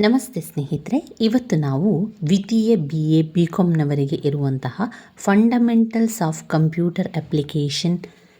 ನಮಸ್ತೆ ಸ್ನೇಹಿತರೆ, ಇವತ್ತು ನಾವು ದ್ವಿತೀಯ ಬಿ ಎ ಬಿ ಕಾಮ್ನವರಿಗೆ ಇರುವಂತಹ ಫಂಡಮೆಂಟಲ್ಸ್ ಆಫ್ ಕಂಪ್ಯೂಟರ್ ಅಪ್ಲಿಕೇಶನ್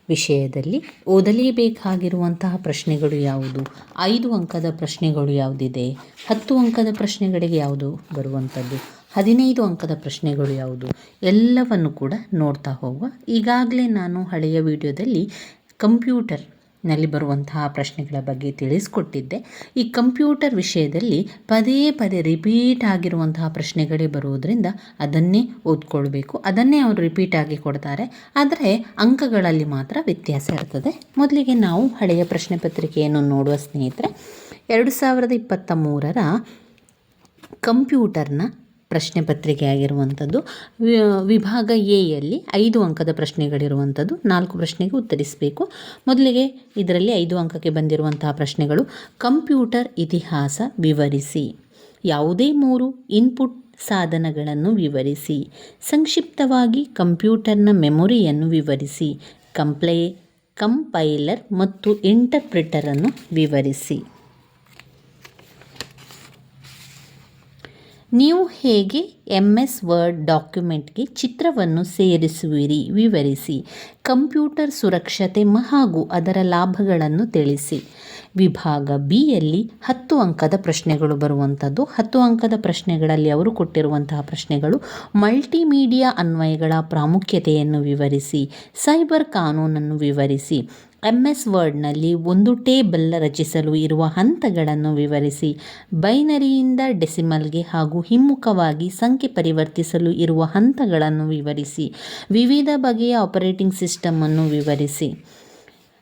ವಿಷಯದಲ್ಲಿ ಓದಲೇಬೇಕಾಗಿರುವಂತಹ ಪ್ರಶ್ನೆಗಳು ಯಾವುದು? ಐದು ಅಂಕದ ಪ್ರಶ್ನೆಗಳು ಯಾವುದಿದೆ? ಹತ್ತು ಅಂಕದ ಪ್ರಶ್ನೆಗಳಿಗೆ ಯಾವುದು ಬರುವಂಥದ್ದು? ಹದಿನೈದು ಅಂಕದ ಪ್ರಶ್ನೆಗಳು ಯಾವುದು? ಎಲ್ಲವನ್ನು ಕೂಡ ನೋಡ್ತಾ ಹೋಗುವ ಈಗಾಗಲೇ ನಾನು ಹಳೆಯ ವಿಡಿಯೋದಲ್ಲಿ ಕಂಪ್ಯೂಟರ್ ನಲ್ಲಿ ಬರುವಂತಹ ಪ್ರಶ್ನೆಗಳ ಬಗ್ಗೆ ತಿಳಿಸ್ಕೊಟ್ಟಿದ್ದೆ. ಈ ಕಂಪ್ಯೂಟರ್ ವಿಷಯದಲ್ಲಿ ಪದೇ ಪದೇ ರಿಪೀಟ್ ಆಗಿರುವಂತಹ ಪ್ರಶ್ನೆಗಳೇ ಬರುವುದರಿಂದ ಅದನ್ನೇ ಓದ್ಕೊಳ್ಬೇಕು. ಅದನ್ನೇ ಅವರು ರಿಪೀಟ್ ಆಗಿ ಕೊಡ್ತಾರೆ. ಆದರೆ ಅಂಕಗಳಲ್ಲಿ ಮಾತ್ರ ವ್ಯತ್ಯಾಸ ಇರ್ತದೆ. ಮೊದಲಿಗೆ ನಾವು ಹಳೆಯ ಪ್ರಶ್ನೆ ಪತ್ರಿಕೆಯನ್ನು ನೋಡುವ ಸ್ನೇಹಿತರೆ, ಎರಡು ಸಾವಿರದ ಇಪ್ಪತ್ತ ಮೂರರ ಕಂಪ್ಯೂಟರ್ನ ಪ್ರಶ್ನೆ ಪತ್ರಿಕೆ ಆಗಿರುವಂಥದ್ದು. ವಿಭಾಗ ಎಯಲ್ಲಿ ಐದು ಅಂಕದ ಪ್ರಶ್ನೆಗಳಿರುವಂಥದ್ದು. ನಾಲ್ಕು ಪ್ರಶ್ನೆಗೆ ಉತ್ತರಿಸಬೇಕು. ಮೊದಲಿಗೆ ಇದರಲ್ಲಿ ಐದು ಅಂಕಕ್ಕೆ ಬಂದಿರುವಂತಹ ಪ್ರಶ್ನೆಗಳು. ಕಂಪ್ಯೂಟರ್ ಇತಿಹಾಸ ವಿವರಿಸಿ. ಯಾವುದೇ ಮೂರು ಇನ್ಪುಟ್ ಸಾಧನಗಳನ್ನು ವಿವರಿಸಿ. ಸಂಕ್ಷಿಪ್ತವಾಗಿ ಕಂಪ್ಯೂಟರ್ನ ಮೆಮೊರಿಯನ್ನು ವಿವರಿಸಿ. ಕಂಪ್ಲೈ, ಕಂಪೈಲರ್ ಮತ್ತು ಇಂಟರ್ಪ್ರಿಟರನ್ನು ವಿವರಿಸಿ. ನೀವು ಹೇಗೆ ಎಂ ಎಸ್ ವರ್ಡ್ ಡಾಕ್ಯುಮೆಂಟ್ಗೆ ಚಿತ್ರವನ್ನು ಸೇರಿಸುವಿರಿ ವಿವರಿಸಿ. ಕಂಪ್ಯೂಟರ್ ಸುರಕ್ಷತೆ ಹಾಗೂ ಅದರ ಲಾಭಗಳನ್ನು ತಿಳಿಸಿ. ವಿಭಾಗ ಬಿಯಲ್ಲಿ ಹತ್ತು ಅಂಕದ ಪ್ರಶ್ನೆಗಳು ಬರುವಂಥದ್ದು. ಹತ್ತು ಅಂಕದ ಪ್ರಶ್ನೆಗಳಲ್ಲಿ ಅವರು ಕೊಟ್ಟಿರುವಂತಹ ಪ್ರಶ್ನೆಗಳು ಮಲ್ಟಿಮೀಡಿಯಾ ಅನ್ವಯಗಳ ಪ್ರಾಮುಖ್ಯತೆಯನ್ನು ವಿವರಿಸಿ, ಸೈಬರ್ ಕಾನೂನನ್ನು ವಿವರಿಸಿ ಎಂ ಎಸ್ ವರ್ಡ್ನಲ್ಲಿ ಒಂದು ಟೇಬಲ್ ರಚಿಸಲು ಇರುವ ಹಂತಗಳನ್ನು ವಿವರಿಸಿ. ಬೈನರಿಯಿಂದ ಡೆಸಿಮಲ್ಗೆ ಹಾಗೂ ಹಿಮ್ಮುಖವಾಗಿ ಸಂಖ್ಯೆ ಪರಿವರ್ತಿಸಲು ಇರುವ ಹಂತಗಳನ್ನು ವಿವರಿಸಿ. ವಿವಿಧ ಬಗೆಯ ಆಪರೇಟಿಂಗ್ ಸಿಸ್ಟಮನ್ನು ವಿವರಿಸಿ.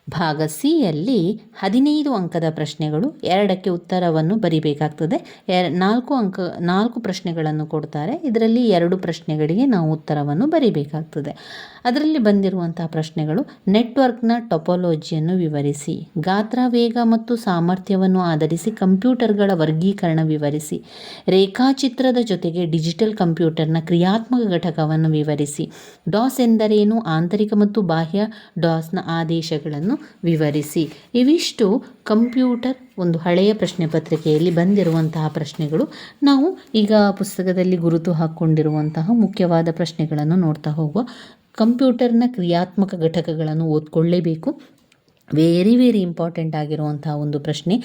ಭಾಗ ಸಿಯಲ್ಲಿ ಹದಿನೈದು ಅಂಕದ ಪ್ರಶ್ನೆಗಳು ಎರಡಕ್ಕೆ ಉತ್ತರವನ್ನು ಬರಿಬೇಕಾಗ್ತದೆ. ಎರ, ನಾಲ್ಕು ಅಂಕ, ನಾಲ್ಕು ಪ್ರಶ್ನೆಗಳನ್ನು ಕೊಡ್ತಾರೆ. ಇದರಲ್ಲಿ ಎರಡು ಪ್ರಶ್ನೆಗಳಿಗೆ ನಾವು ಉತ್ತರವನ್ನು ಬರಿಬೇಕಾಗ್ತದೆ. ಅದರಲ್ಲಿ ಬಂದಿರುವಂತಹ ಪ್ರಶ್ನೆಗಳು, ನೆಟ್ವರ್ಕ್ನ ಟೊಪಾಲಜಿಯನ್ನು ವಿವರಿಸಿ, ಗಾತ್ರ, ವೇಗ ಮತ್ತು ಸಾಮರ್ಥ್ಯವನ್ನು ಆಧರಿಸಿ ಕಂಪ್ಯೂಟರ್ಗಳ ವರ್ಗೀಕರಣ ವಿವರಿಸಿ, ರೇಖಾಚಿತ್ರದ ಜೊತೆಗೆ ಡಿಜಿಟಲ್ ಕಂಪ್ಯೂಟರ್ನ ಕ್ರಿಯಾತ್ಮಕ ಘಟಕವನ್ನು ವಿವರಿಸಿ, ಡಾಸ್ ಎಂದರೇನು, ಆಂತರಿಕ ಮತ್ತು ಬಾಹ್ಯ ಡಾಸ್ನ ಆದೇಶಗಳನ್ನು ವಿವರಿಸಿ. ಇವಿಷ್ಟು ಕಂಪ್ಯೂಟರ್ ಒಂದು ಹಳೆಯ ಪ್ರಶ್ನೆ ಪತ್ರಿಕೆಯಲ್ಲಿ ಬಂದಿರುವಂತಹ ಪ್ರಶ್ನೆಗಳು. ನಾವು ಈಗ ಪುಸ್ತಕದಲ್ಲಿ ಗುರುತು ಹಾಕ್ಕೊಂಡಿರುವಂತಹ ಮುಖ್ಯವಾದ ಪ್ರಶ್ನೆಗಳನ್ನು ನೋಡ್ತಾ ಹೋಗುವ. ಕಂಪ್ಯೂಟರ್ನ ಕ್ರಿಯಾತ್ಮಕ ಘಟಕಗಳನ್ನು ಓದ್ಕೊಳ್ಳೇಬೇಕು. ವೆರಿ ವೆರಿ ಇಂಪಾರ್ಟೆಂಟ್ ಆಗಿರುವಂಥ ಒಂದು ಪ್ರಶ್ನೆ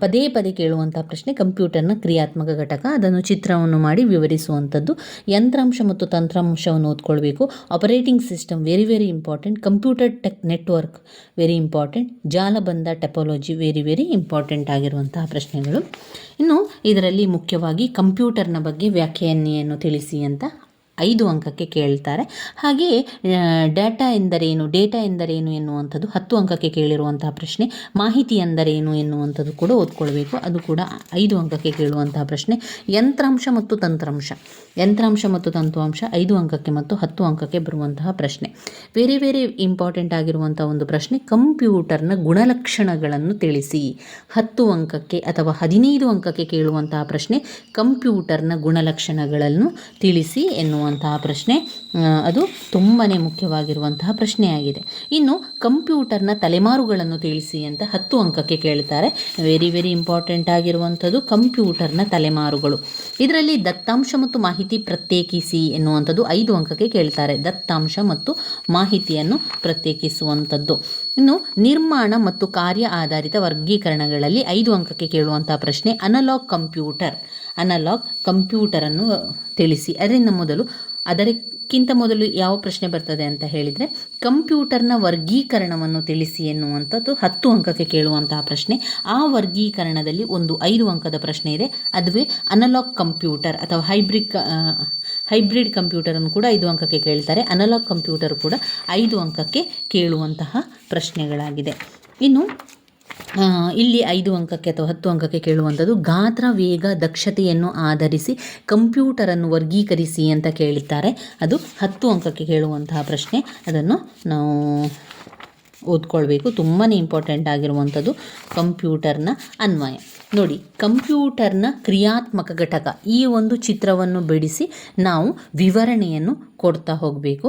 ಪದೇ ಪದೇ ಕೇಳುವಂಥ ಪ್ರಶ್ನೆ, ಕಂಪ್ಯೂಟರ್ನ ಕ್ರಿಯಾತ್ಮಕ ಘಟಕ, ಅದನ್ನು ಚಿತ್ರವನ್ನು ಮಾಡಿ ವಿವರಿಸುವಂಥದ್ದು, ಯಂತ್ರಾಂಶ ಮತ್ತು ತಂತ್ರಾಂಶವನ್ನು ಓದ್ಕೊಳ್ಬೇಕು. Operating system very very important computer tech network very important ಜಾಲಬಂಧ topology very very important ಆಗಿರುವಂತಹ ಪ್ರಶ್ನೆಗಳು. ಇನ್ನು ಇದರಲ್ಲಿ ಮುಖ್ಯವಾಗಿ ಕಂಪ್ಯೂಟರ್ನ ಬಗ್ಗೆ ವ್ಯಾಖ್ಯಾನೆಯನ್ನು ತಿಳಿಸಿ ಅಂತ ಐದು ಅಂಕಕ್ಕೆ ಕೇಳ್ತಾರೆ. ಹಾಗೆಯೇ ಡೇಟಾ ಎಂದರೇನು ಡೇಟಾ ಎಂದರೇನು ಎನ್ನುವಂಥದ್ದು, ಹತ್ತು ಅಂಕಕ್ಕೆ ಕೇಳಿರುವಂತಹ ಪ್ರಶ್ನೆ, ಮಾಹಿತಿ ಎಂದರೇನು ಎನ್ನುವಂಥದ್ದು ಕೂಡ ಓದ್ಕೊಳ್ಬೇಕು. ಅದು ಕೂಡ ಐದು ಅಂಕಕ್ಕೆ ಕೇಳುವಂತಹ ಪ್ರಶ್ನೆ. ಯಂತ್ರಾಂಶ ಮತ್ತು ತಂತ್ರಾಂಶ. ಯಂತ್ರಾಂಶ ಮತ್ತು ತಂತ್ವಾಂಶ ಐದು ಅಂಕಕ್ಕೆ ಮತ್ತು ಹತ್ತು ಅಂಕಕ್ಕೆ ಬರುವಂತಹ ಪ್ರಶ್ನೆ. ವೆರಿ ವೆರಿ ಇಂಪಾರ್ಟೆಂಟ್ ಆಗಿರುವಂಥ ಒಂದು ಪ್ರಶ್ನೆ, ಕಂಪ್ಯೂಟರ್ನ ಗುಣಲಕ್ಷಣಗಳನ್ನು ತಿಳಿಸಿ. ಹತ್ತು ಅಂಕಕ್ಕೆ ಅಥವಾ ಹದಿನೈದು ಅಂಕಕ್ಕೆ ಕೇಳುವಂತಹ ಪ್ರಶ್ನೆ, ಕಂಪ್ಯೂಟರ್ನ ಗುಣಲಕ್ಷಣಗಳನ್ನು ತಿಳಿಸಿ ಎನ್ನುವ ಎನ್ನುವಂತಹ ಪ್ರಶ್ನೆ. ಅದು ತುಂಬಾ ಮುಖ್ಯವಾಗಿರುವಂತಹ ಪ್ರಶ್ನೆಯಾಗಿದೆ. ಇನ್ನು ಕಂಪ್ಯೂಟರ್ನ ತಲೆಮಾರುಗಳನ್ನು ತಿಳಿಸಿ ಅಂತ ಹತ್ತು ಅಂಕಕ್ಕೆ ಕೇಳ್ತಾರೆ. ವೆರಿ ವೆರಿ ಇಂಪಾರ್ಟೆಂಟ್ ಆಗಿರುವಂಥದ್ದು ಕಂಪ್ಯೂಟರ್ನ ತಲೆಮಾರುಗಳು. ಇದರಲ್ಲಿ ದತ್ತಾಂಶ ಮತ್ತು ಮಾಹಿತಿ ಪ್ರತ್ಯೇಕಿಸಿ ಎನ್ನುವಂಥದ್ದು ಐದು ಅಂಕಕ್ಕೆ ಕೇಳ್ತಾರೆ. ದತ್ತಾಂಶ ಮತ್ತು ಮಾಹಿತಿಯನ್ನು ಪ್ರತ್ಯೇಕಿಸುವಂಥದ್ದು. ಇನ್ನು ನಿರ್ಮಾಣ ಮತ್ತು ಕಾರ್ಯ ಆಧಾರಿತ ವರ್ಗೀಕರಣಗಳಲ್ಲಿ ಐದು ಅಂಕಕ್ಕೆ ಕೇಳುವಂಥ ಪ್ರಶ್ನೆ ಅನಲಾಗ್ ಕಂಪ್ಯೂಟರ್ ಅನಲಾಗ್ ಕಂಪ್ಯೂಟರನ್ನು ತಿಳಿಸಿ. ಅದರಿಂದ ಮೊದಲು ಅದಕ್ಕಿಂತ ಮೊದಲು ಯಾವ ಪ್ರಶ್ನೆ ಬರ್ತದೆ ಅಂತ ಹೇಳಿದರೆ, ಕಂಪ್ಯೂಟರ್ನ ವರ್ಗೀಕರಣವನ್ನು ತಿಳಿಸಿ ಎನ್ನುವಂಥದ್ದು ಹತ್ತು ಅಂಕಕ್ಕೆ ಕೇಳುವಂತಹ ಪ್ರಶ್ನೆ. ಆ ವರ್ಗೀಕರಣದಲ್ಲಿ ಒಂದು ಐದು ಅಂಕದ ಪ್ರಶ್ನೆ ಇದೆ. ಅದುವೇ ಅನಲಾಗ್ ಕಂಪ್ಯೂಟರ್ ಅಥವಾ ಹೈಬ್ರಿಡ್ ಹೈಬ್ರಿಡ್ ಕಂಪ್ಯೂಟರನ್ನು ಕೂಡ ಐದು ಅಂಕಕ್ಕೆ ಕೇಳ್ತಾರೆ. ಅನಲಾಗ್ ಕಂಪ್ಯೂಟರ್ ಕೂಡ ಐದು ಅಂಕಕ್ಕೆ ಕೇಳುವಂತಹ ಪ್ರಶ್ನೆಗಳಾಗಿದೆ. ಇನ್ನು ಇಲ್ಲಿ ಐದು ಅಂಕಕ್ಕೆ ಅಥವಾ ಹತ್ತು ಅಂಕಕ್ಕೆ ಕೇಳುವಂಥದ್ದು ಗಾತ್ರ, ವೇಗ, ದಕ್ಷತೆಯನ್ನು ಆಧರಿಸಿ ಕಂಪ್ಯೂಟರನ್ನು ವರ್ಗೀಕರಿಸಿ ಅಂತ ಕೇಳಿದ್ದಾರೆ. ಅದು ಹತ್ತು ಅಂಕಕ್ಕೆ ಕೇಳುವಂತಹ ಪ್ರಶ್ನೆ. ಅದನ್ನು ನಾವು ಓದ್ಕೊಳ್ಬೇಕು. ತುಂಬಾ ಇಂಪಾರ್ಟೆಂಟ್ ಆಗಿರುವಂಥದ್ದು ಕಂಪ್ಯೂಟರ್ನ ಅನ್ವಯ. ನೋಡಿ, ಕಂಪ್ಯೂಟರ್ನ ಕ್ರಿಯಾತ್ಮಕ ಘಟಕ, ಈ ಒಂದು ಚಿತ್ರವನ್ನು ಬಿಡಿಸಿ ನಾವು ವಿವರಣೆಯನ್ನು ಕೊಡ್ತಾ ಹೋಗಬೇಕು.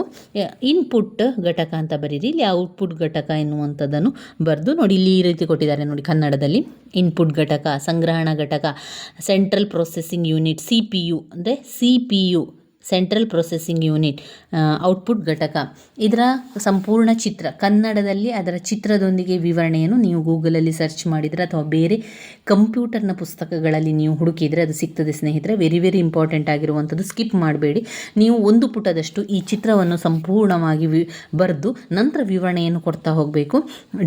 ಇನ್ಪುಟ್ ಘಟಕ ಅಂತ ಬರೀರಿ, ಇಲ್ಲಿ ಔಟ್ಪುಟ್ ಘಟಕ ಎನ್ನುವಂಥದ್ದನ್ನು ಬರೆದು ನೋಡಿ, ಇಲ್ಲಿ ಈ ರೀತಿ ಕೊಟ್ಟಿದ್ದಾರೆ ನೋಡಿ ಕನ್ನಡದಲ್ಲಿ. ಇನ್ಪುಟ್ ಘಟಕ, ಸಂಗ್ರಹಣಾ ಘಟಕ central processing unit C P U ಅಂದರೆ C P U central processing unit output ಘಟಕ. ಇದರ ಸಂಪೂರ್ಣ ಚಿತ್ರ, ಕನ್ನಡದಲ್ಲಿ ಅದರ ಚಿತ್ರದೊಂದಿಗೆ ವಿವರಣೆಯನ್ನು ನೀವು ಗೂಗಲಲ್ಲಿ ಸರ್ಚ್ ಮಾಡಿದರೆ ಅಥವಾ ಬೇರೆ ಕಂಪ್ಯೂಟರ್ನ ಪುಸ್ತಕಗಳಲ್ಲಿ ನೀವು ಹುಡುಕಿದರೆ ಅದು ಸಿಗ್ತದೆ ಸ್ನೇಹಿತರೆ. ವೆರಿ ವೆರಿ ಇಂಪಾರ್ಟೆಂಟ್ ಆಗಿರುವಂಥದ್ದು ಸ್ಕಿಪ್ ಮಾಡಬೇಡಿ. ನೀವು ಒಂದು ಪುಟದಷ್ಟು ಈ ಚಿತ್ರವನ್ನು ಸಂಪೂರ್ಣವಾಗಿ ವಿ, ಬರೆದು ನಂತರ ವಿವರಣೆಯನ್ನು ಕೊಡ್ತಾ ಹೋಗಬೇಕು.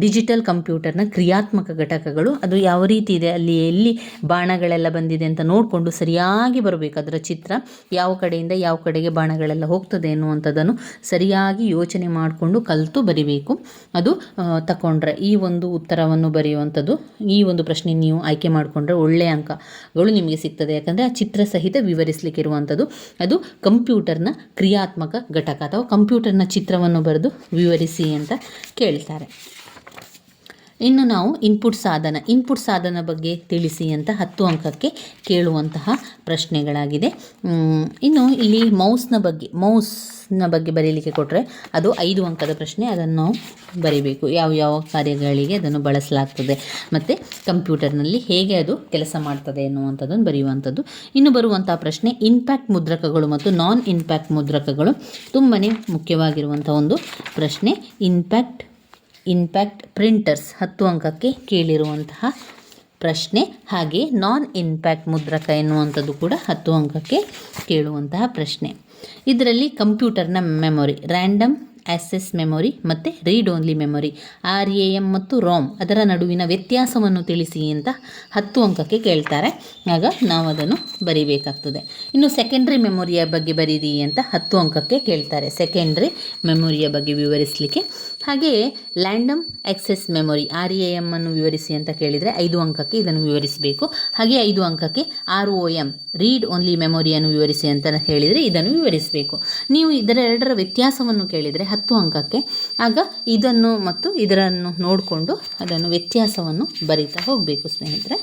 ಡಿಜಿಟಲ್ ಕಂಪ್ಯೂಟರ್ನ ಕ್ರಿಯಾತ್ಮಕ ಘಟಕಗಳು, ಅದು ಯಾವ ರೀತಿ ಇದೆ, ಅಲ್ಲಿ ಎಲ್ಲಿ ಬಾಣಗಳೆಲ್ಲ ಬಂದಿದೆ ಅಂತ ನೋಡಿಕೊಂಡು ಸರಿಯಾಗಿ ಬರಬೇಕು. ಅದರ ಚಿತ್ರ ಯಾವ ಕಡೆಯಿಂದ ಯಾವ ಕಡೆಗೆ ಬಾಣಗಳೆಲ್ಲ ಹೋಗ್ತದೆ ಅನ್ನುವಂಥದ್ದನ್ನು ಸರಿಯಾಗಿ ಯೋಚನೆ ಮಾಡಿಕೊಂಡು ಕಲಿತು ಬರಿಬೇಕು. ಅದು ತಗೊಂಡ್ರೆ ಈ ಒಂದು ಉತ್ತರವನ್ನು ಬರೆಯುವಂಥದ್ದು, ಈ ಒಂದು ಪ್ರಶ್ನೆ ನೀವು ಆಯ್ಕೆ ಮಾಡಿಕೊಂಡ್ರೆ ಒಳ್ಳೆಯ ಅಂಕಗಳು ನಿಮಗೆ ಸಿಗ್ತದೆ. ಯಾಕಂದರೆ ಆ ಚಿತ್ರ ಸಹಿತ ವಿವರಿಸಲಿಕ್ಕೆ ಇರುವಂಥದ್ದು ಅದು ಕಂಪ್ಯೂಟರ್ನ ಕ್ರಿಯಾತ್ಮಕ ಘಟಕ ಅಥವಾ ಕಂಪ್ಯೂಟರ್ನ ಚಿತ್ರವನ್ನು ಬರೆದು ವಿವರಿಸಿ ಅಂತ ಕೇಳ್ತಾರೆ. ಇನ್ನು ನಾವು ಇನ್ಪುಟ್ ಸಾಧನ ಇನ್ಪುಟ್ ಸಾಧನ ಬಗ್ಗೆ ತಿಳಿಸಿ ಅಂತ ಹತ್ತು ಅಂಕಕ್ಕೆ ಕೇಳುವಂತಹ ಪ್ರಶ್ನೆಗಳಾಗಿದೆ. ಇನ್ನು ಇಲ್ಲಿ ಮೌಸ್ನ ಬಗ್ಗೆ ಮೌಸ್ನ ಬಗ್ಗೆ ಬರೀಲಿಕ್ಕೆ ಕೊಟ್ಟರೆ ಅದು ಐದು ಅಂಕದ ಪ್ರಶ್ನೆ, ಅದನ್ನು ನಾವು ಬರಿಬೇಕು. ಯಾವ ಯಾವ ಕಾರ್ಯಗಳಿಗೆ ಅದನ್ನು ಬಳಸಲಾಗ್ತದೆ, ಮತ್ತು ಕಂಪ್ಯೂಟರ್ನಲ್ಲಿ ಹೇಗೆ ಅದು ಕೆಲಸ ಮಾಡ್ತದೆ ಎನ್ನುವಂಥದ್ದನ್ನು ಬರೆಯುವಂಥದ್ದು. ಇನ್ನು ಬರುವಂಥ ಪ್ರಶ್ನೆ ಇನ್ಪ್ಯಾಕ್ಟ್ ಮುದ್ರಕಗಳು ಮತ್ತು ನಾನ್ ಇನ್ಪ್ಯಾಕ್ಟ್ ಮುದ್ರಕಗಳು ತುಂಬಾ ಮುಖ್ಯವಾಗಿರುವಂಥ ಒಂದು ಪ್ರಶ್ನೆ. ಇನ್ಪ್ಯಾಕ್ಟ್ ಇನ್ಪ್ಯಾಕ್ಟ್ ಪ್ರಿಂಟರ್ಸ್ ಹತ್ತು ಅಂಕಕ್ಕೆ ಕೇಳಿರುವಂತಹ ಪ್ರಶ್ನೆ, ಹಾಗೆ ನಾನ್ ಇನ್ಪ್ಯಾಕ್ಟ್ ಮುದ್ರಕ ಎನ್ನುವಂಥದ್ದು ಕೂಡ ಹತ್ತು ಅಂಕಕ್ಕೆ ಕೇಳುವಂತಹ ಪ್ರಶ್ನೆ. ಇದರಲ್ಲಿ ಕಂಪ್ಯೂಟರ್ನ ಮೆಮೊರಿ, ರ್ಯಾಂಡಮ್ ಆ್ಯಸೆಸ್ ಮೆಮೊರಿ ಮತ್ತು read only memory, R A M ಮತ್ತು ರೋಮ್ ಅದರ ನಡುವಿನ ವ್ಯತ್ಯಾಸವನ್ನು ತಿಳಿಸಿ ಅಂತ ಹತ್ತು ಅಂಕಕ್ಕೆ ಕೇಳ್ತಾರೆ. ಆಗ ನಾವು ಅದನ್ನು ಬರಿಬೇಕಾಗ್ತದೆ. ಇನ್ನು ಸೆಕೆಂಡ್ರಿ ಮೆಮೊರಿಯ ಬಗ್ಗೆ ಬರೀರಿ ಅಂತ ಹತ್ತು ಅಂಕಕ್ಕೆ ಕೇಳ್ತಾರೆ. ಸೆಕೆಂಡ್ರಿ ಮೆಮೊರಿಯ ಬಗ್ಗೆ ವಿವರಿಸಲಿಕ್ಕೆ. ಹಾಗೆಯೇ random access memory, R A M ಅನ್ನು ವಿವರಿಸಿ ಅಂತ ಕೇಳಿದರೆ ಐದು ಅಂಕಕ್ಕೆ ಇದನ್ನು ವಿವರಿಸಬೇಕು. ಹಾಗೆ ಐದು ಅಂಕಕ್ಕೆ R O M read only ಮೆಮೊರಿಯನ್ನು ವಿವರಿಸಿ ಅಂತ ಹೇಳಿದರೆ ಇದನ್ನು ವಿವರಿಸಬೇಕು. ನೀವು ಇದರ ಎರಡರ ವ್ಯತ್ಯಾಸವನ್ನು ಕೇಳಿದರೆ ಹತ್ತು ಅಂಕಕ್ಕೆ. ಆಗ ಇದನ್ನು ಮತ್ತು ಇದರನ್ನು ನೋಡಿಕೊಂಡು ಅದನ್ನು ವ್ಯತ್ಯಾಸವನ್ನು ಬರೀತಾ ಹೋಗಬೇಕು ಸ್ನೇಹಿತರೆ.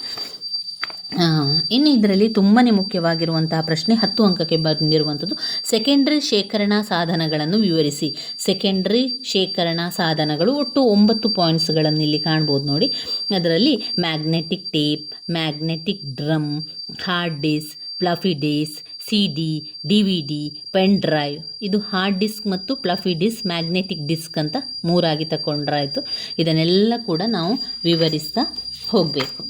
ಇನ್ನು ಇದರಲ್ಲಿ ತುಂಬಾ ಮುಖ್ಯವಾಗಿರುವಂತಹ ಪ್ರಶ್ನೆ ಹತ್ತು ಅಂಕಕ್ಕೆ ಬಂದಿರುವಂಥದ್ದು. ಸೆಕೆಂಡ್ರಿ ಶೇಖರಣಾ ಸಾಧನಗಳನ್ನು ವಿವರಿಸಿ. ಸೆಕೆಂಡ್ರಿ ಶೇಖರಣಾ ಸಾಧನಗಳು ಒಟ್ಟು ಒಂಬತ್ತು ಪಾಯಿಂಟ್ಸ್ಗಳನ್ನು ಇಲ್ಲಿ ಕಾಣ್ಬೋದು ನೋಡಿ. ಅದರಲ್ಲಿ magnetic tape magnetic drum hard disk floppy disk C D D V D, pen drive, ಇದು ಹಾರ್ಡ್ ಡಿಸ್ಕ್ ಮತ್ತು ಪ್ಲಫಿ ಡಿಸ್ಕ್, ಮ್ಯಾಗ್ನೆಟಿಕ್ ಡಿಸ್ಕ್ ಅಂತ ಮೂರಾಗಿ ತಗೊಂಡ್ರಾಯಿತು ಇದನ್ನೆಲ್ಲ ಕೂಡ ನಾವು ವಿವರಿಸ್ತಾ ಹೋಗಬೇಕು.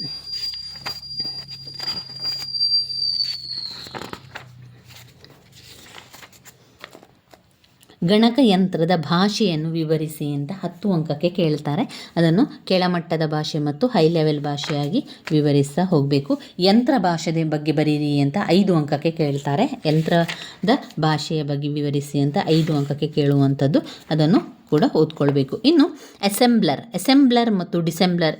ಗಣಕಯಂತ್ರದ ಭಾಷೆಯನ್ನು ವಿವರಿಸಿ ಅಂತ ಹತ್ತು ಅಂಕಕ್ಕೆ ಕೇಳ್ತಾರೆ. ಅದನ್ನು ಕೆಳಮಟ್ಟದ ಭಾಷೆ ಮತ್ತು ಹೈ ಲೆವೆಲ್ ಭಾಷೆಯಾಗಿ ವಿವರಿಸ್ತಾ ಹೋಗಬೇಕು. ಯಂತ್ರ ಭಾಷೆದ ಬಗ್ಗೆ ಬರೀರಿ ಅಂತ ಐದು ಅಂಕಕ್ಕೆ ಕೇಳ್ತಾರೆ. ಯಂತ್ರದ ಭಾಷೆಯ ಬಗ್ಗೆ ವಿವರಿಸಿ ಅಂತ ಐದು ಅಂಕಕ್ಕೆ ಕೇಳುವಂಥದ್ದು. ಅದನ್ನು ಕೂಡ ಓದ್ಕೊಳ್ಬೇಕು. ಇನ್ನು ಅಸೆಂಬ್ಲರ್ ಅಸೆಂಬ್ಲರ್ ಮತ್ತು ಡಿಸೆಂಬ್ಲರ್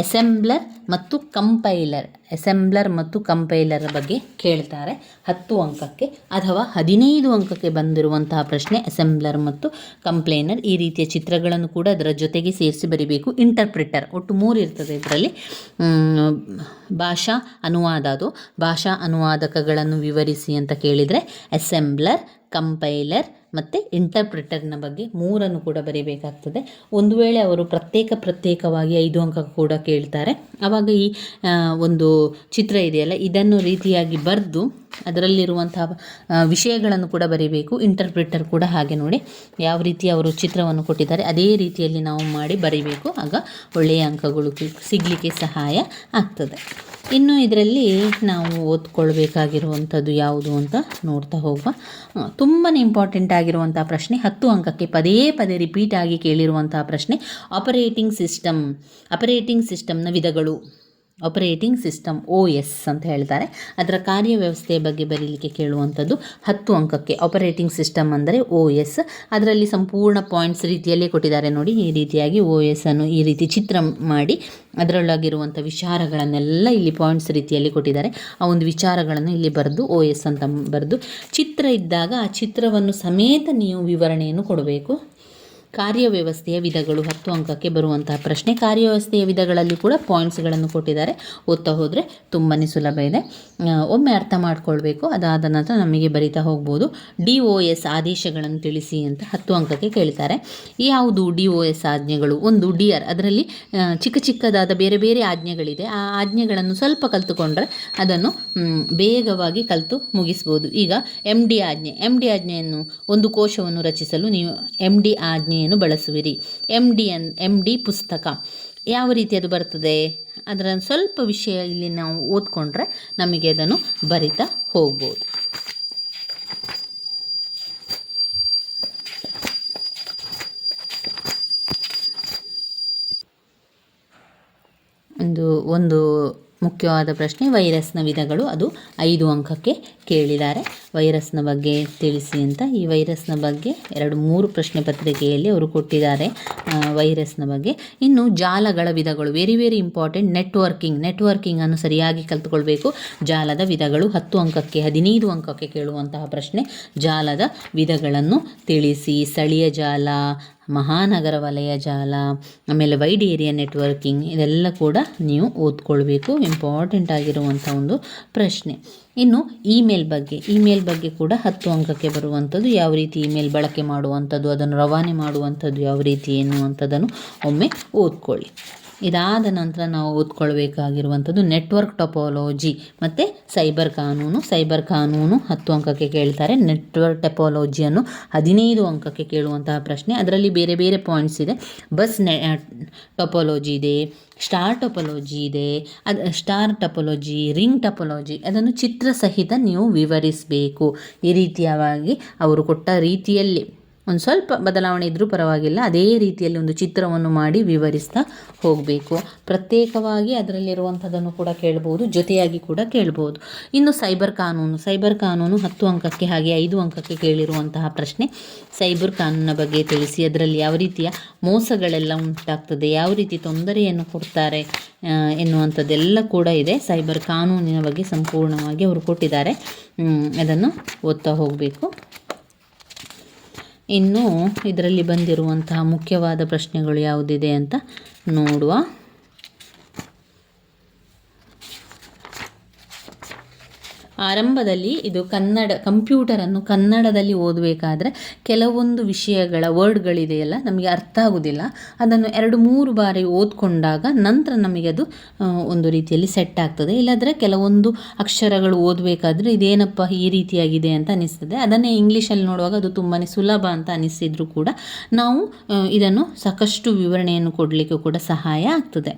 ಅಸೆಂಬ್ಲರ್ ಮತ್ತು ಕಂಪೈಲರ್ ಅಸೆಂಬ್ಲರ್ ಮತ್ತು ಕಂಪೈಲರ್ ಬಗ್ಗೆ ಕೇಳ್ತಾರೆ. ಹತ್ತು ಅಂಕಕ್ಕೆ ಅಥವಾ ಹದಿನೈದು ಅಂಕಕ್ಕೆ ಬಂದಿರುವಂತಹ ಪ್ರಶ್ನೆ ಅಸೆಂಬ್ಲರ್ ಮತ್ತು ಕಂಪ್ಲೈನರ್ ಈ ರೀತಿಯ ಚಿತ್ರಗಳನ್ನು ಕೂಡ ಅದರ ಜೊತೆಗೆ ಸೇರಿಸಿ ಬರೀಬೇಕು. ಇಂಟರ್ಪ್ರಿಟರ್ ಒಟ್ಟು ಮೂರು ಇರ್ತದೆ ಇದರಲ್ಲಿ. ಭಾಷಾ ಅನುವಾದ ಅದು. ಭಾಷಾ ಅನುವಾದಕಗಳನ್ನು ವಿವರಿಸಿ ಅಂತ ಕೇಳಿದರೆ ಅಸೆಂಬ್ಲರ್ ಕಂಪೈಲರ್ ಮತ್ತು ಇಂಟರ್ಪ್ರಿಟರ್ನ ಬಗ್ಗೆ ಮೂರನ್ನು ಕೂಡ ಬರೀಬೇಕಾಗ್ತದೆ. ಒಂದು ವೇಳೆ ಅವರು ಪ್ರತ್ಯೇಕ ಪ್ರತ್ಯೇಕವಾಗಿ ಐದು ಅಂಕ ಕೂಡ ಕೇಳ್ತಾರೆ. ಆವಾಗ ಈ ಒಂದು ಚಿತ್ರ ಇದೆಯಲ್ಲ, ಇದನ್ನು ರೀತಿಯಾಗಿ ಬರೆದು ಅದರಲ್ಲಿರುವಂತಹ ವಿಷಯಗಳನ್ನು ಕೂಡ ಬರೀಬೇಕು. ಇಂಟರ್ಪ್ರಿಟರ್ ಕೂಡ ಹಾಗೆ ನೋಡಿ ಯಾವ ರೀತಿ ಅವರು ಚಿತ್ರವನ್ನು ಕೊಟ್ಟಿದ್ದಾರೆ, ಅದೇ ರೀತಿಯಲ್ಲಿ ನಾವು ಮಾಡಿ ಬರೀಬೇಕು. ಆಗ ಒಳ್ಳೆಯ ಅಂಕಗಳು ಸಿಗಲಿಕ್ಕೆ ಸಹಾಯ ಆಗ್ತದೆ. ಇನ್ನು ಇದರಲ್ಲಿ ನಾವು ಓದ್ಕೊಳ್ಬೇಕಾಗಿರುವಂಥದ್ದು ಯಾವುದು ಅಂತ ನೋಡ್ತಾ ಹೋಗುವ. ತುಂಬಾ ಇಂಪಾರ್ಟೆಂಟ್ ಆಗಿರುವಂಥ ಪ್ರಶ್ನೆ ಹತ್ತು ಅಂಕಕ್ಕೆ ಪದೇ ಪದೇ ರಿಪೀಟ್ ಆಗಿ ಕೇಳಿರುವಂತಹ ಪ್ರಶ್ನೆ ಆಪರೇಟಿಂಗ್ ಸಿಸ್ಟಮ್ ಆಪರೇಟಿಂಗ್ ಸಿಸ್ಟಮ್ನ ವಿಧಗಳು. ಆಪರೇಟಿಂಗ್ ಸಿಸ್ಟಮ್ ಓ ಎಸ್ ಅಂತ ಹೇಳ್ತಾರೆ. ಅದರ ಕಾರ್ಯವ್ಯವಸ್ಥೆಯ ಬಗ್ಗೆ ಬರೀಲಿಕ್ಕೆ ಕೇಳುವಂಥದ್ದು ಹತ್ತು ಅಂಕಕ್ಕೆ ಆಪರೇಟಿಂಗ್ ಸಿಸ್ಟಮ್ ಅಂದರೆ ಓ ಎಸ್ ಅದರಲ್ಲಿ ಸಂಪೂರ್ಣ ಪಾಯಿಂಟ್ಸ್ ರೀತಿಯಲ್ಲೇ ಕೊಟ್ಟಿದ್ದಾರೆ ನೋಡಿ. ಈ ರೀತಿಯಾಗಿ ಓ ಎಸ್ ಅನ್ನು ಈ ರೀತಿ ಚಿತ್ರ ಮಾಡಿ ಅದರೊಳಗಿರುವಂಥ ವಿಚಾರಗಳನ್ನೆಲ್ಲ ಇಲ್ಲಿ ಪಾಯಿಂಟ್ಸ್ ರೀತಿಯಲ್ಲಿ ಕೊಟ್ಟಿದ್ದಾರೆ. ಆ ಒಂದು ವಿಚಾರಗಳನ್ನು ಇಲ್ಲಿ ಬರೆದು ಓ ಎಸ್ ಅಂತ ಬರೆದು ಚಿತ್ರ ಇದ್ದಾಗ ಆ ಚಿತ್ರವನ್ನು ಸಮೇತ ನೀವು ವಿವರಣೆಯನ್ನು ಕೊಡಬೇಕು. ಕಾರ್ಯವ್ಯವಸ್ಥೆಯ ವಿಧಗಳು ಹತ್ತು ಅಂಕಕ್ಕೆ ಬರುವಂತಹ ಪ್ರಶ್ನೆ. ಕಾರ್ಯವ್ಯವಸ್ಥೆಯ ವಿಧಗಳಲ್ಲಿ ಕೂಡ ಪಾಯಿಂಟ್ಸ್ಗಳನ್ನು ಕೊಟ್ಟಿದ್ದಾರೆ. ಓದ್ತಾ ಹೋದರೆ ತುಂಬಾ ಸುಲಭ ಇದೆ. ಒಮ್ಮೆ ಅರ್ಥ ಮಾಡ್ಕೊಳ್ಬೇಕು. ಅದಾದ ನಂತರ ನಮಗೆ ಬರಿತಾ ಹೋಗ್ಬೋದು. ಡಿ ಒ ಎಸ್ ಆದೇಶಗಳನ್ನು ತಿಳಿಸಿ ಅಂತ ಹತ್ತು ಅಂಕಕ್ಕೆ ಕೇಳ್ತಾರೆ. ಯಾವುದು ಡಿ ಒ ಎಸ್ ಆಜ್ಞೆಗಳು? ಒಂದು ಡಿ ಆರ್ ಅದರಲ್ಲಿ ಚಿಕ್ಕ ಚಿಕ್ಕದಾದ ಬೇರೆ ಬೇರೆ ಆಜ್ಞೆಗಳಿದೆ. ಆ ಆಜ್ಞೆಗಳನ್ನು ಸ್ವಲ್ಪ ಕಲ್ತುಕೊಂಡ್ರೆ ಅದನ್ನು ಬೇಗವಾಗಿ ಕಲಿತು ಮುಗಿಸ್ಬೋದು. ಈಗ ಎಂ ಡಿ ಆಜ್ಞೆ. ಎಂ ಡಿ ಆಜ್ಞೆಯನ್ನು ಒಂದು ಕೋಶವನ್ನು ರಚಿಸಲು ನೀವು ಎಂ ಡಿ ಆಜ್ಞೆಯನ್ನು ಬಳಸುವಿರಿ? ಎಂ ಡಿ ಅನ್ ಎಂ ಡಿ ಪುಸ್ತಕ. ಯಾವ ರೀತಿ ಅದು ಬರ್ತದೆ? ಅದರ ಸ್ವಲ್ಪ ವಿಷಯ ಇಲ್ಲಿ ನಾವು ಓದ್ಕೊಂಡ್ರೆ ನಮಗೆ ಅದನ್ನು ಬರಿತಾ ಹೋಗ್ಬೋದು. ಒಂದು ಒಂದು ಮುಖ್ಯವಾದ ಪ್ರಶ್ನೆ ವೈರಸ್ನ ವಿಧಗಳು, ಅದು ಐದು ಅಂಕಕ್ಕೆ ಕೇಳಿದ್ದಾರೆ. ವೈರಸ್ನ ಬಗ್ಗೆ ತಿಳಿಸಿ ಅಂತ ಈ ವೈರಸ್ನ ಬಗ್ಗೆ ಎರಡು ಮೂರು ಪ್ರಶ್ನೆ ಪತ್ರಿಕೆಯಲ್ಲಿ ಅವರು ಕೊಟ್ಟಿದ್ದಾರೆ. ವೈರಸ್ನ ಬಗ್ಗೆ. ಇನ್ನು ಜಾಲಗಳ ವಿಧಗಳು ವೆರಿ ವೆರಿ ಇಂಪಾರ್ಟೆಂಟ್ ನೆಟ್ವರ್ಕಿಂಗ್ ನೆಟ್ವರ್ಕಿಂಗನ್ನು ಸರಿಯಾಗಿ ಕಲ್ತ್ಕೊಳ್ಬೇಕು. ಜಾಲದ ವಿಧಗಳು ಹತ್ತು ಅಂಕಕ್ಕೆ, ಹದಿನೈದು ಅಂಕಕ್ಕೆ ಕೇಳುವಂತಹ ಪ್ರಶ್ನೆ. ಜಾಲದ ವಿಧಗಳನ್ನು ತಿಳಿಸಿ. ಸ್ಥಳೀಯ ಜಾಲ ಮಹಾನಗರ ವಲಯ ಜಾಲ, ಆಮೇಲೆ ವೈಡ್ ಏರಿಯಾ ನೆಟ್ವರ್ಕಿಂಗ್ ಇದೆಲ್ಲ ಕೂಡ ನೀವು ಓದ್ಕೊಳ್ಬೇಕು. ಇಂಪಾರ್ಟೆಂಟ್ ಆಗಿರುವಂಥ ಒಂದು ಪ್ರಶ್ನೆ. ಇನ್ನು ಇಮೇಲ್ ಬಗ್ಗೆ ಇಮೇಲ್ ಬಗ್ಗೆ ಕೂಡ ಹತ್ತು ಅಂಕಕ್ಕೆ ಬರುವಂಥದ್ದು, ಯಾವ ರೀತಿ ಇಮೇಲ್ ಬಳಕೆ ಮಾಡುವಂಥದ್ದು, ಅದನ್ನು ರವಾನೆ ಮಾಡುವಂಥದ್ದು, ಯಾವ ರೀತಿ ಎನ್ನುವಂಥದ್ದನ್ನು ಒಮ್ಮೆ ಓದ್ಕೊಳ್ಳಿ. ಇದಾದ ನಂತರ ನಾವು ಓದ್ಕೊಳ್ಬೇಕಾಗಿರುವಂಥದ್ದು ನೆಟ್ವರ್ಕ್ ಟೊಪಾಲಜಿ ಮತ್ತು ಸೈಬರ್ ಕಾನೂನು ಸೈಬರ್ ಕಾನೂನು ಹತ್ತು ಅಂಕಕ್ಕೆ ಕೇಳ್ತಾರೆ. ನೆಟ್ವರ್ಕ್ ಟೆಪಾಲಜಿಯನ್ನು ಹದಿನೈದು ಅಂಕಕ್ಕೆ ಕೇಳುವಂತಹ ಪ್ರಶ್ನೆ. ಅದರಲ್ಲಿ ಬೇರೆ ಬೇರೆ ಪಾಯಿಂಟ್ಸ್ ಇದೆ. ಬಸ್ ನೆ ಟೊಪಾಲಜಿ ಇದೆ ಸ್ಟಾರ್ ಟೊಪಾಲಜಿ ಇದೆ, ಅದು ಸ್ಟಾರ್ ಟೊಪಾಲಜಿ ರಿಂಗ್ ಟೊಪಾಲಜಿ ಅದನ್ನು ಚಿತ್ರ ಸಹಿತ ನೀವು ವಿವರಿಸಬೇಕು. ಈ ರೀತಿಯವಾಗಿ ಅವರು ಕೊಟ್ಟ ರೀತಿಯಲ್ಲಿ. ಒಂದು ಸ್ವಲ್ಪ ಬದಲಾವಣೆ ಇದ್ದರೂ ಪರವಾಗಿಲ್ಲ, ಅದೇ ರೀತಿಯಲ್ಲಿ ಒಂದು ಚಿತ್ರವನ್ನು ಮಾಡಿ ವಿವರಿಸ್ತಾ ಹೋಗಬೇಕು. ಪ್ರತ್ಯೇಕವಾಗಿ ಅದರಲ್ಲಿರುವಂಥದ್ದನ್ನು ಕೂಡ ಕೇಳ್ಬೋದು, ಜೊತೆಯಾಗಿ ಕೂಡ ಕೇಳ್ಬೋದು. ಇನ್ನು ಸೈಬರ್ ಕಾನೂನು ಸೈಬರ್ ಕಾನೂನು ಹತ್ತು ಅಂಕಕ್ಕೆ ಹಾಗೆ ಐದು ಅಂಕಕ್ಕೆ ಕೇಳಿರುವಂತಹ ಪ್ರಶ್ನೆ, ಸೈಬರ್ ಕಾನೂನಿನ ಬಗ್ಗೆ ತಿಳಿಸಿ, ಅದರಲ್ಲಿ ಯಾವ ರೀತಿಯ ಮೋಸಗಳೆಲ್ಲ ಉಂಟಾಗ್ತದೆ, ಯಾವ ರೀತಿ ತೊಂದರೆಯನ್ನು ಕೊಡ್ತಾರೆ ಎನ್ನುವಂಥದ್ದೆಲ್ಲ ಕೂಡ ಇದೆ. ಸೈಬರ್ ಕಾನೂನಿನ ಬಗ್ಗೆ ಸಂಪೂರ್ಣವಾಗಿ ಅವರು ಕೊಟ್ಟಿದ್ದಾರೆ. ಅದನ್ನು ಓದ್ತಾ ಹೋಗಬೇಕು. ಇನ್ನು ಇದರಲ್ಲಿ ಬಂದಿರುವಂತಹ ಮುಖ್ಯವಾದ ಪ್ರಶ್ನೆಗಳು ಯಾವುದಿದೆ ಅಂತ ನೋಡುವ ಆರಂಭದಲ್ಲಿ ಇದು ಕನ್ನಡ ಕಂಪ್ಯೂಟರನ್ನು ಕನ್ನಡದಲ್ಲಿ ಓದಬೇಕಾದ್ರೆ ಕೆಲವೊಂದು ವಿಷಯಗಳ ವರ್ಡ್ಗಳಿದೆಯಲ್ಲ, ನಮಗೆ ಅರ್ಥ ಆಗೋದಿಲ್ಲ. ಅದನ್ನು ಎರಡು ಮೂರು ಬಾರಿ ಓದ್ಕೊಂಡಾಗ ನಂತರ ನಮಗೆ ಅದು ಒಂದು ರೀತಿಯಲ್ಲಿ ಸೆಟ್ ಆಗ್ತದೆ. ಇಲ್ಲಾಂದರೆ ಕೆಲವೊಂದು ಅಕ್ಷರಗಳು ಓದಬೇಕಾದ್ರೆ ಇದೇನಪ್ಪ ಈ ರೀತಿಯಾಗಿದೆ ಅಂತ ಅನಿಸ್ತದೆ. ಅದನ್ನೇ ಇಂಗ್ಲೀಷಲ್ಲಿ ನೋಡುವಾಗ ಅದು ತುಂಬಾ ಸುಲಭ ಅಂತ ಅನಿಸಿದ್ರು ಕೂಡ ನಾವು ಇದನ್ನು ಸಾಕಷ್ಟು ವಿವರಣೆಯನ್ನು ಕೊಡಲಿಕ್ಕೆ ಕೂಡ ಸಹಾಯ ಆಗ್ತದೆ.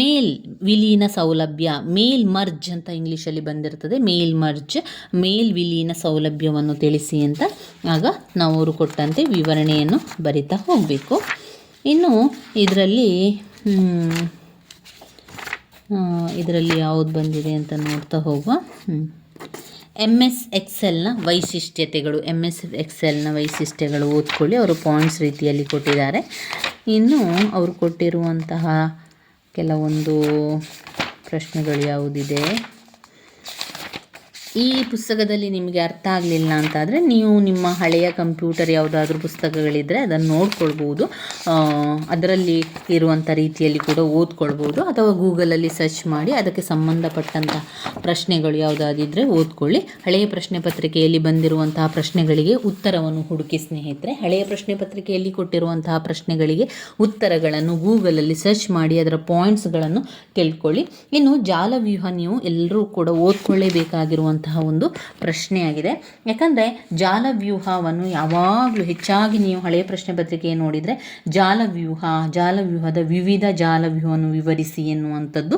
ಮೇಲ್ ವಿಲೀನ ಸೌಲಭ್ಯ, ಮೇಲ್ ಮರ್ಜ್ ಅಂತ ಇಂಗ್ಲೀಷಲ್ಲಿ ಬಂದಿರ್ತದೆ. ಮೇಲ್ ಮರ್ಜ್ ಮೇಲ್ವಿಲೀನ ಸೌಲಭ್ಯವನ್ನು ತಿಳಿಸಿ ಅಂತ ಆಗ ನಾವು ಅವರು ಕೊಟ್ಟಂತೆ ವಿವರಣೆಯನ್ನು ಬರಿತಾ ಹೋಗಬೇಕು. ಇನ್ನು ಇದರಲ್ಲಿ ಇದರಲ್ಲಿ ಯಾವುದು ಬಂದಿದೆ ಅಂತ ನೋಡ್ತಾ ಹೋಗುವ. ಎಂ ಎಸ್ ಎಕ್ಸೆಲ್ನ ವೈಶಿಷ್ಟ್ಯತೆಗಳು ಎಂ ಎಸ್ ಎಕ್ಸೆಲ್ನ ವೈಶಿಷ್ಟ್ಯಗಳು ಓದ್ಕೊಳ್ಳಿ. ಅವರು ಪಾಯಿಂಟ್ಸ್ ರೀತಿಯಲ್ಲಿ ಕೊಟ್ಟಿದ್ದಾರೆ. ಇನ್ನು ಅವರು ಕೊಟ್ಟಿರುವಂತಹ ಕೆಲವೊಂದು ಪ್ರಶ್ನೆಗಳು ಯಾವುದಿದೆ? ಈ ಪುಸ್ತಕದಲ್ಲಿ ನಿಮಗೆ ಅರ್ಥ ಆಗಲಿಲ್ಲ ಅಂತಾದರೆ ನೀವು ನಿಮ್ಮ ಹಳೆಯ ಕಂಪ್ಯೂಟರ್ ಯಾವುದಾದ್ರೂ ಪುಸ್ತಕಗಳಿದ್ದರೆ ಅದನ್ನು ನೋಡ್ಕೊಳ್ಬೋದು. ಅದರಲ್ಲಿ ಇರುವಂಥ ರೀತಿಯಲ್ಲಿ ಕೂಡ ಓದ್ಕೊಳ್ಬೋದು. ಅಥವಾ ಗೂಗಲಲ್ಲಿ ಸರ್ಚ್ ಮಾಡಿ ಅದಕ್ಕೆ ಸಂಬಂಧಪಟ್ಟಂಥ ಪ್ರಶ್ನೆಗಳು ಯಾವುದಾದಿದ್ದರೆ ಓದ್ಕೊಳ್ಳಿ. ಹಳೆಯ ಪ್ರಶ್ನೆ ಪತ್ರಿಕೆಯಲ್ಲಿ ಬಂದಿರುವಂತಹ ಪ್ರಶ್ನೆಗಳಿಗೆ ಉತ್ತರವನ್ನು ಹುಡುಕಿ ಸ್ನೇಹಿತರೆ. ಹಳೆಯ ಪ್ರಶ್ನೆ ಪತ್ರಿಕೆಯಲ್ಲಿ ಕೊಟ್ಟಿರುವಂತಹ ಪ್ರಶ್ನೆಗಳಿಗೆ ಉತ್ತರಗಳನ್ನು ಗೂಗಲಲ್ಲಿ ಸರ್ಚ್ ಮಾಡಿ ಅದರ ಪಾಯಿಂಟ್ಸ್ಗಳನ್ನು ತಿಳ್ಕೊಳ್ಳಿ. ಇನ್ನು ಜಾಲವ್ಯೂಹ ನೀವು ಎಲ್ಲರೂ ಕೂಡ ಓದ್ಕೊಳ್ಳೇಬೇಕಾಗಿರುವಂತಹ ಒಂದು ಪ್ರಶ್ನೆಯಾಗಿದೆ. ಯಾಕಂದರೆ ಜಾಲವ್ಯೂಹವನ್ನು ಯಾವಾಗಲೂ ಹೆಚ್ಚಾಗಿ ನೀವು ಹಳೆಯ ಪ್ರಶ್ನೆ ಪತ್ರಿಕೆ ನೋಡಿದರೆ ಜಾಲವ್ಯೂಹ, ಜಾಲವ್ಯೂಹದ ವಿವಿಧ ಜಾಲವ್ಯೂಹವನ್ನು ವಿವರಿಸಿ ಎನ್ನುವಂಥದ್ದು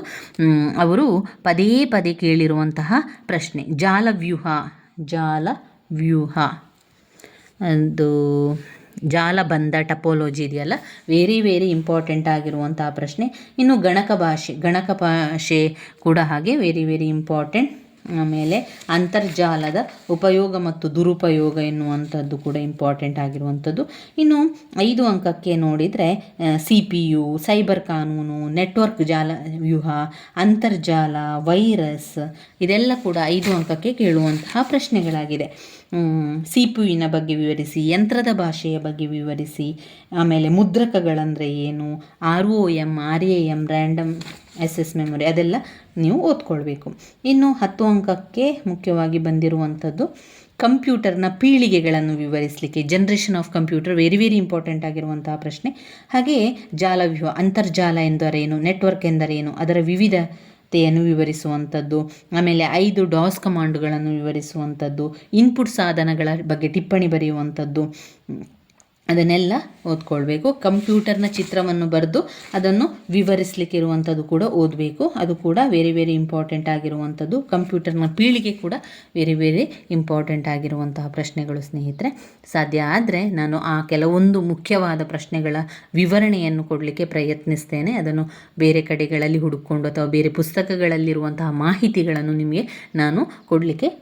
ಅವರು ಪದೇ ಪದೇ ಕೇಳಿರುವಂತಹ ಪ್ರಶ್ನೆ. ಜಾಲವ್ಯೂಹ ಜಾಲವ್ಯೂಹ. ಅದು ಜಾಲಬಂಧ ಟಪೋಲಜಿ ಇದೆಯಲ್ಲ? ವೆರಿ ವೆರಿ ಇಂಪಾರ್ಟೆಂಟ್ ಆಗಿರುವಂತಹ ಪ್ರಶ್ನೆ. ಇನ್ನು ಗಣಕ ಭಾಷೆ ಗಣಕ ಭಾಷೆ ಕೂಡ ಹಾಗೆ ವೆರಿ ವೆರಿ ಇಂಪಾರ್ಟೆಂಟ್ ಆಮೇಲೆ ಅಂತರ್ಜಾಲದ ಉಪಯೋಗ ಮತ್ತು ದುರುಪಯೋಗ ಎನ್ನುವಂಥದ್ದು ಕೂಡ ಇಂಪಾರ್ಟೆಂಟ್ ಆಗಿರುವಂಥದ್ದು. ಇನ್ನು ಐದು ಅಂಕಕ್ಕೆ ನೋಡಿದರೆ ಸಿ ಪಿ ಯು ಸೈಬರ್ ಕಾನೂನು ನೆಟ್ವರ್ಕ್ ಜಾಲ, ವ್ಯೂಹ, ಅಂತರ್ಜಾಲ ವೈರಸ್ ಇದೆಲ್ಲ ಕೂಡ ಐದು ಅಂಕಕ್ಕೆ ಕೇಳುವಂತಹ ಪ್ರಶ್ನೆಗಳಾಗಿದೆ. ಸಿ ಪಿ ಯುವಿನ ಬಗ್ಗೆ ವಿವರಿಸಿ, ಯಂತ್ರದ ಭಾಷೆಯ ಬಗ್ಗೆ ವಿವರಿಸಿ, ಆಮೇಲೆ ಮುದ್ರಕಗಳಂದರೆ ಏನು, R O M R A M random S S memory ಅದೆಲ್ಲ ನೀವು ಓದ್ಕೊಳ್ಬೇಕು. ಇನ್ನು ಹತ್ತು ಅಂಕಕ್ಕೆ ಮುಖ್ಯವಾಗಿ ಬಂದಿರುವಂಥದ್ದು ಕಂಪ್ಯೂಟರ್ನ ಪೀಳಿಗೆಗಳನ್ನು ವಿವರಿಸಲಿಕ್ಕೆ generation of computer very very important ಆಗಿರುವಂತಹ ಪ್ರಶ್ನೆ. ಹಾಗೆಯೇ ಜಾಲವ್ಯೂಹ, ಅಂತರ್ಜಾಲ ಎಂದರೇನು ನೆಟ್ವರ್ಕ್ ಎಂದರೇನು ಅದರ ವಿವಿಧತೆಯನ್ನು ವಿವರಿಸುವಂಥದ್ದು ಆಮೇಲೆ ಐದು ಡಾಸ್ ಕಮಾಂಡ್ಗಳನ್ನು ವಿವರಿಸುವಂಥದ್ದು ಇನ್ಪುಟ್ ಸಾಧನಗಳ ಬಗ್ಗೆ ಟಿಪ್ಪಣಿ ಬರೆಯುವಂಥದ್ದು ಅದನ್ನೆಲ್ಲ ಓದ್ಕೊಳ್ಬೇಕು. ಕಂಪ್ಯೂಟರ್ನ ಚಿತ್ರವನ್ನು ಬರೆದು ಅದನ್ನು ವಿವರಿಸಲಿಕ್ಕೆ ಇರುವಂಥದ್ದು ಕೂಡ ಓದಬೇಕು. ಅದು ಕೂಡ ವೆರಿ ವೆರಿ ಇಂಪಾರ್ಟೆಂಟ್ ಆಗಿರುವಂಥದ್ದು. ಕಂಪ್ಯೂಟರ್ನ ಪೀಳಿಗೆ ಕೂಡ ವೆರಿ ವೆರಿ ಇಂಪಾರ್ಟೆಂಟ್ ಆಗಿರುವಂತಹ ಪ್ರಶ್ನೆಗಳು ಸ್ನೇಹಿತರೆ. ಸಾಧ್ಯ ಆದರೆ ನಾನು ಆ ಕೆಲವೊಂದು ಮುಖ್ಯವಾದ ಪ್ರಶ್ನೆಗಳ ವಿವರಣೆಯನ್ನು ಕೊಡಲಿಕ್ಕೆ ಪ್ರಯತ್ನಿಸ್ತೇನೆ. ಅದನ್ನು ಬೇರೆ ಕಡೆಗಳಲ್ಲಿ ಹುಡುಕೊಂಡು ಅಥವಾ ಬೇರೆ ಪುಸ್ತಕಗಳಲ್ಲಿರುವಂತಹ ಮಾಹಿತಿಗಳನ್ನು ನಿಮಗೆ ನಾನು ಕೊಡಲಿಕ್ಕೆ